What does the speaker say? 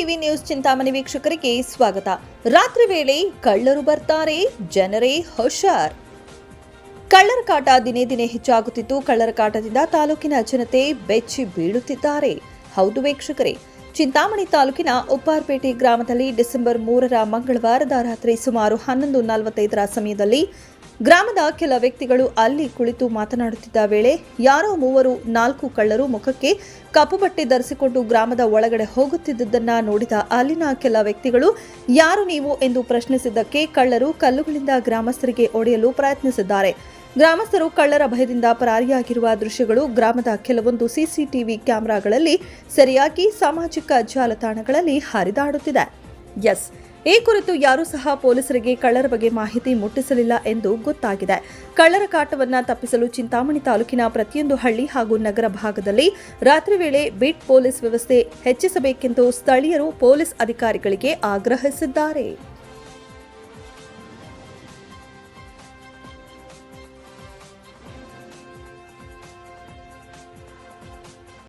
TV news Chintamani ವೀಕ್ಷಕರಿಗೆ ಸ್ವಾಗತ. ರಾತ್ರಿ ವೇಳೆ ಕಳ್ಳರು ಬರ್ತಾರೆ, ಜನರೇ ಹುಷಾರ್. ಕಳ್ಳರ ಕಾಟ ದಿನೇ ದಿನೇ ಹೆಚ್ಚಾಗುತ್ತಿದ್ದು, ಕಳ್ಳರ ಕಾಟದಿಂದ ತಾಲೂಕಿನ ಜನತೆ ಬೆಚ್ಚಿ ಬೀಳುತ್ತಿದ್ದಾರೆ. ಹೌದು ವೀಕ್ಷಕರೇ, ಚಿಂತಾಮಣಿ ತಾಲೂಕಿನ ಉಪ್ಪಾರ್ಪೇಟೆ ಗ್ರಾಮದಲ್ಲಿ ಡಿಸೆಂಬರ್ ಮೂರರ ಮಂಗಳವಾರದ ರಾತ್ರಿ ಸುಮಾರು ಹನ್ನೊಂದು ನಲವತ್ತೈದರ ಸಮಯದಲ್ಲಿ ಗ್ರಾಮದ ಕೆಲ ವ್ಯಕ್ತಿಗಳು ಅಲ್ಲಿ ಕುಳಿತು ಮಾತನಾಡುತ್ತಿದ್ದ ವೇಳೆ ಯಾರೋ ಮೂವರು ನಾಲ್ಕು ಕಳ್ಳರು ಮುಖಕ್ಕೆ ಕಪ್ಪು ಬಟ್ಟೆ ಧರಿಸಿಕೊಂಡು ಗ್ರಾಮದ ಒಳಗಡೆ ಹೋಗುತ್ತಿದ್ದುದನ್ನು ನೋಡಿದ ಅಲ್ಲಿನ ಕೆಲ ವ್ಯಕ್ತಿಗಳು, ಯಾರು ನೀವು? ಎಂದು ಪ್ರಶ್ನಿಸಿದ್ದಕ್ಕೆ ಕಳ್ಳರು ಕಲ್ಲುಗಳಿಂದ ಗ್ರಾಮಸ್ಥರಿಗೆ ಒಡೆಯಲು ಪ್ರಯತ್ನಿಸಿದ್ದಾರೆ. ಗ್ರಾಮಸ್ಥರು ಕಳ್ಳರ ಭಯದಿಂದ ಪರಾರಿಯಾಗಿರುವ ದೃಶ್ಯಗಳು ಗ್ರಾಮದ ಕೆಲವೊಂದು ಸಿಸಿಟಿವಿ ಕ್ಯಾಮೆರಾಗಳಲ್ಲಿ ಸರಿಯಾಗಿ ಸಾಮಾಜಿಕ ಜಾಲತಾಣಗಳಲ್ಲಿ ಹರಿದಾಡುತ್ತಿದೆ. ಎಸ್. ಈ ಕುರಿತು ಯಾರೂ ಸಹ ಪೊಲೀಸರಿಗೆ ಕಳ್ಳರ ಬಗ್ಗೆ ಮಾಹಿತಿ ಮುಟ್ಟಿಸಲಿಲ್ಲ ಎಂದು ಗೊತ್ತಾಗಿದೆ. ಕಳ್ಳರ ಕಾಟವನ್ನು ತಪ್ಪಿಸಲು ಚಿಂತಾಮಣಿ ತಾಲೂಕಿನ ಪ್ರತಿಯೊಂದು ಹಳ್ಳಿ ಹಾಗೂ ನಗರ ಭಾಗದಲ್ಲಿ ರಾತ್ರಿ ವೇಳೆ ಬಿಟ್ ಪೊಲೀಸ್ ವ್ಯವಸ್ಥೆ ಹೆಚ್ಚಿಸಬೇಕೆಂದು ಸ್ಥಳೀಯರು ಪೊಲೀಸ್ ಅಧಿಕಾರಿಗಳಿಗೆ ಆಗ್ರಹಿಸಿದ್ದಾರೆ.